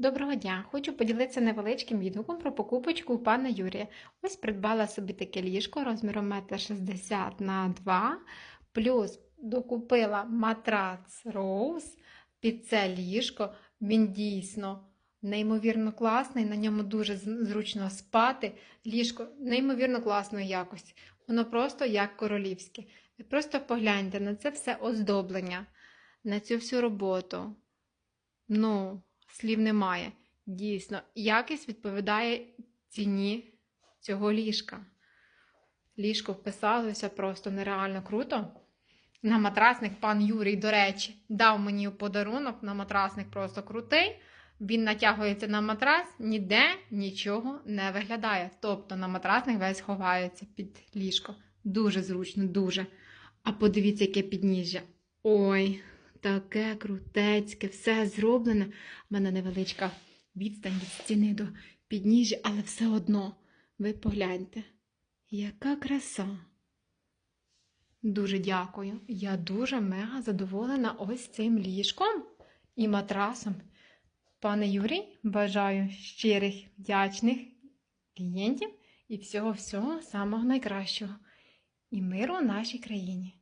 Доброго дня! Хочу поділитися невеличким відгуком про покупочку у пана Юрія. Ось придбала собі таке ліжко розміром 1,60 на 2 плюс докупила матрац Rose під це ліжко. Він дійсно неймовірно класний, на ньому дуже зручно спати. Ліжко неймовірно класної якості. Воно просто як королівське. Ви просто погляньте на це все оздоблення, на цю всю роботу. Ну, слів немає. Дійсно, якість відповідає ціні цього ліжка. Ліжко вписалося просто нереально круто. На матрасник пан Юрій, до речі, дав мені подарунок на матрасник просто крутий. Він натягується на матрас, ніде нічого не виглядає. Тобто на матрасник весь ховається під ліжко. Дуже зручно, дуже. А подивіться, яке підніжжя. Ой, таке крутецьке, все зроблене. У мене невеличка відстань від стіни до підніжжя, але все одно, ви погляньте, яка краса. Дуже дякую. Я дуже мега задоволена ось цим ліжком і матрасом. Пане Юрій, бажаю щирих, вдячних клієнтів і всього-всього самого найкращого. І миру нашій країні.